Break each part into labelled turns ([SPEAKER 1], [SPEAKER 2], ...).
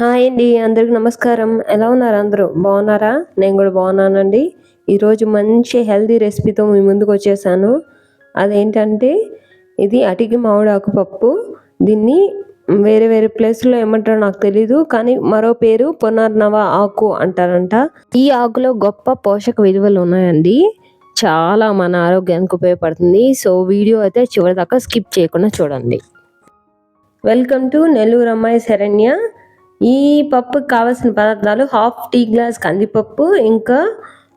[SPEAKER 1] Hi అండి అందరికి నమస్కారం. ఎలా ఉన్నారు అందరూ? బాగున్నారా? నేను కూడా బాగున్నానండి. ఈరోజు మంచి హెల్దీ రెసిపీతో మీ ముందుకు వచ్చేసాను. అదేంటంటే ఇది అటికి మామిడాకు పప్పు. దీన్ని వేరే వేరే ప్లేస్లో ఏమంటారో నాకు తెలీదు కానీ మరో పేరు పునర్నవ ఆకు అంటారంట. ఈ ఆకులో గొప్ప పోషక విలువలు ఉన్నాయండి. చాలా మన ఆరోగ్యానికి ఉపయోగపడుతుంది. సో వీడియో అయితే చివరి దాకా స్కిప్ చేయకుండా చూడండి. వెల్కమ్ టు నెల్లూరు అమ్మాయి శరణ్య. ఈ పప్పుకి కావాల్సిన పదార్థాలు హాఫ్ టీ గ్లాస్ కందిపప్పు ఇంకా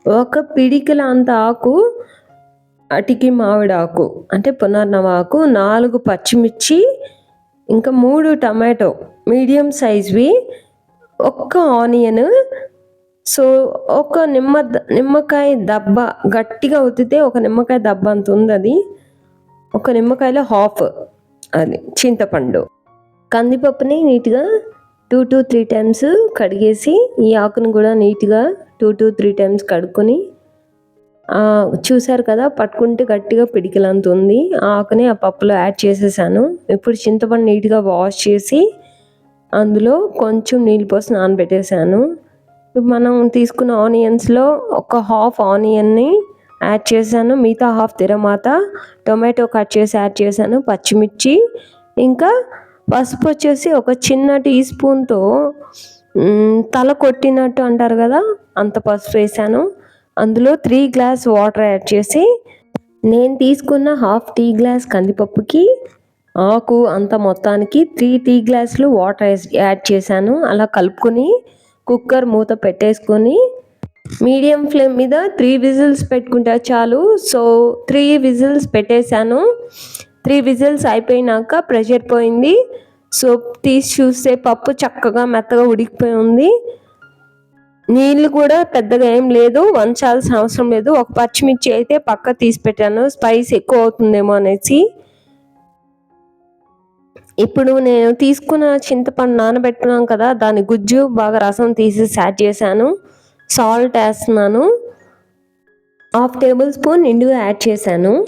[SPEAKER 1] ఒక పిడికిల అంత ఆకు అటికి మామిడి ఆకు అంటే పునర్నవ ఆకు నాలుగు పచ్చిమిర్చి ఇంకా మూడు టమాటో మీడియం సైజ్వి ఒక్క ఆనియన్ సో ఒక నిమ్మ నిమ్మకాయ దబ్బ గట్టిగా ఉతితే ఒక నిమ్మకాయ దబ్బ అంత ఉంది అది ఒక నిమ్మకాయలో హాఫ్ అది చింతపండు. కందిపప్పుని నీట్గా టూ టు త్రీ టైమ్స్ కడిగేసి ఈ ఆకును కూడా నీట్గా టూ టు త్రీ టైమ్స్ కడుక్కొని చూసారు కదా పట్టుకుంటే గట్టిగా పిడికిలంత ఉంది. ఆ ఆకుని ఆ పప్పులో యాడ్ చేసేసాను. ఇప్పుడు చింతపండు నీట్గా వాష్ చేసి అందులో కొంచెం నీళ్ళు పోసి నానబెట్టేసాను. మనం తీసుకున్న ఆనియన్స్లో ఒక హాఫ్ ఆనియన్ని యాడ్ చేశాను మిగతా హాఫ్ తిరమాత టొమాటో కట్ చేసి యాడ్ చేశాను పచ్చిమిర్చి ఇంకా పసుపు వచ్చేసి ఒక చిన్న టీ స్పూన్తో తల కొట్టినట్టు అంటారు కదా అంత పసుపు వేసాను. అందులో త్రీ గ్లాస్ వాటర్ యాడ్ చేసి నేను తీసుకున్న హాఫ్ టీ గ్లాస్ కందిపప్పుకి ఆకు అంత మొత్తానికి త్రీ టీ గ్లాసులు వాటర్ యాడ్ చేశాను. అలా కలుపుకొని కుక్కర్ మూత పెట్టేసుకొని మీడియం ఫ్లేమ్ మీద త్రీ విజిల్స్ పెట్టుకుంటే చాలు. సో త్రీ విజిల్స్ పెట్టేశాను. త్రీ విజిల్స్ అయిపోయినాక ప్రెషర్ పోయింది. సోప్ తీసి చూస్తే పప్పు చక్కగా మెత్తగా ఉడికిపోయి ఉంది. నీళ్ళు కూడా పెద్దగా ఏం లేదు వంచాల్సిన అవసరం లేదు. ఒక పచ్చిమిర్చి అయితే పక్క తీసి పెట్టాను. స్పైస్ ఎక్కువ అవుతుందేమో అనేసి. ఇప్పుడు నేను తీసుకున్న చింతపండు నానబెట్టున్నాం కదా దాని గుజ్జు బాగా రసం తీసి యాడ్ చేశాను. సాల్ట్ వేస్తున్నాను. హాఫ్ టేబుల్ స్పూన్ నిండుగా యాడ్ చేశాను.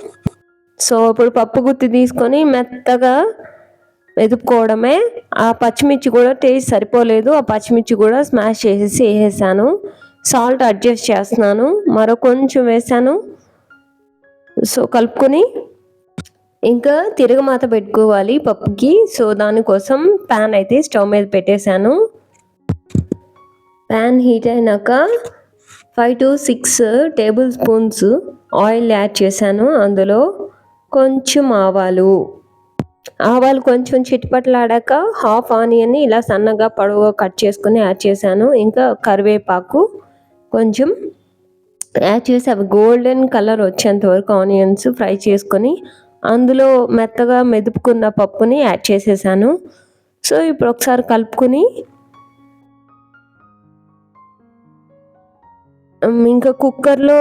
[SPEAKER 1] సో ఇప్పుడు పప్పు గుత్తి తీసుకొని మెత్తగా వెతుక్కోవడమే ఆ పచ్చిమిర్చి కూడా టేస్ట్ సరిపోలేదు. ఆ పచ్చిమిర్చి కూడా స్మాష్ చేసేసి వేసేసాను. సాల్ట్ అడ్జస్ట్ చేస్తున్నాను. మరో కొంచెం వేసాను. సో కలుపుకొని ఇంకా తిరగమాత పెట్టుకోవాలి పప్పుకి. సో దానికోసం ప్యాన్ అయితే స్టవ్ మీద పెట్టేశాను. ప్యాన్ హీట్ అయినాక five to six tablespoons oil add చేశాను అందులో. కొంచెం ఆవాలు. ఆవాలు కొంచెం చిటిపట్లాడాక హాఫ్ ఆనియన్ని ఇలా సన్నగా పొడవుగా కట్ చేసుకుని యాడ్ చేశాను. ఇంకా కరివేపాకు కొంచెం యాడ్ చేసి అవి గోల్డెన్ కలర్ వచ్చేంత వరకు ఆనియన్స్ ఫ్రై చేసుకొని అందులో మెత్తగా మెదుపుకున్న పప్పుని యాడ్ చేసేసాను. సో ఇప్పుడు ఒకసారి కలుపుకొని ఇంకా కుక్కర్లో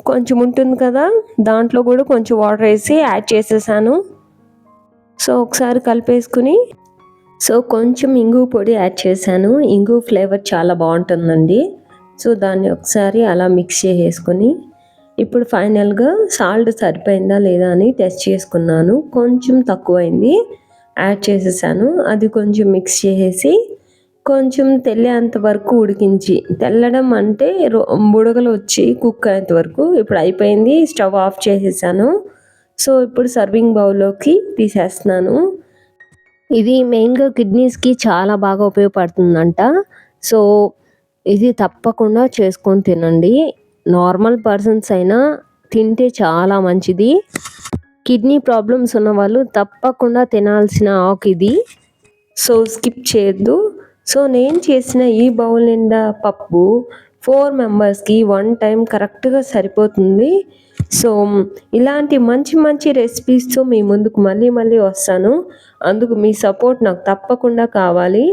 [SPEAKER 1] కొంచెం ఉంటుంది కదా. దాంట్లో కూడా కొంచెం వాటర్ వేసి యాడ్ చేసేసాను. సో ఒకసారి కలిపేసుకుని సో కొంచెం ఇంగు పొడి యాడ్ చేశాను. ఇంగు ఫ్లేవర్ చాలా బాగుంటుందండి. సో దాన్ని ఒకసారి అలా మిక్స్ చేసేసుకొని ఇప్పుడు ఫైనల్గా సాల్ట్ సరిపోయిందా లేదా అని టెస్ట్ చేసుకున్నాను. కొంచెం తక్కువైంది యాడ్ చేసేసాను. అది కొంచెం మిక్స్ చేసేసి కొంచెం తెల్లేంత వరకు ఉడికించి. తెల్లడం అంటే బుడగలు వచ్చి కుక్ అయ్యేంత వరకు. ఇప్పుడు అయిపోయింది. స్టవ్ ఆఫ్ చేసేసాను. సో ఇప్పుడు సర్వింగ్ బౌల్లోకి తీసేస్తున్నాను. ఇది మెయిన్గా కిడ్నీస్కి చాలా బాగా ఉపయోగపడుతుందంట. సో ఇది తప్పకుండా చేసుకొని తినండి. నార్మల్ పర్సన్స్ అయినా తింటే చాలా మంచిది. కిడ్నీ ప్రాబ్లమ్స్ ఉన్న వాళ్ళు తప్పకుండా తినాల్సిన ఆకు ఇది. సో స్కిప్ చేయొద్దు. సో నేను చేసిన ఈ బౌల్ నిండా పప్పు ఫోర్ మెంబర్స్కి వన్ టైం కరెక్ట్గా సరిపోతుంది. సో ఇలాంటి మంచి మంచి రెసిపీస్తో మీ ముందుకు మళ్ళీ మళ్ళీ వస్తాను. అందుకు మీ సపోర్ట్ నాకు తప్పకుండా కావాలి.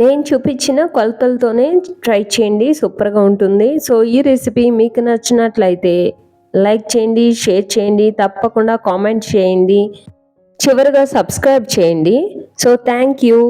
[SPEAKER 1] నేను చూపించిన కొలతలతోనే ట్రై చేయండి సూపర్గా ఉంటుంది. సో ఈ రెసిపీ మీకు నచ్చినట్లయితే లైక్ చేయండి షేర్ చేయండి తప్పకుండా కామెంట్ చేయండి. చివరిగా సబ్స్క్రైబ్ చేయండి. So thank you.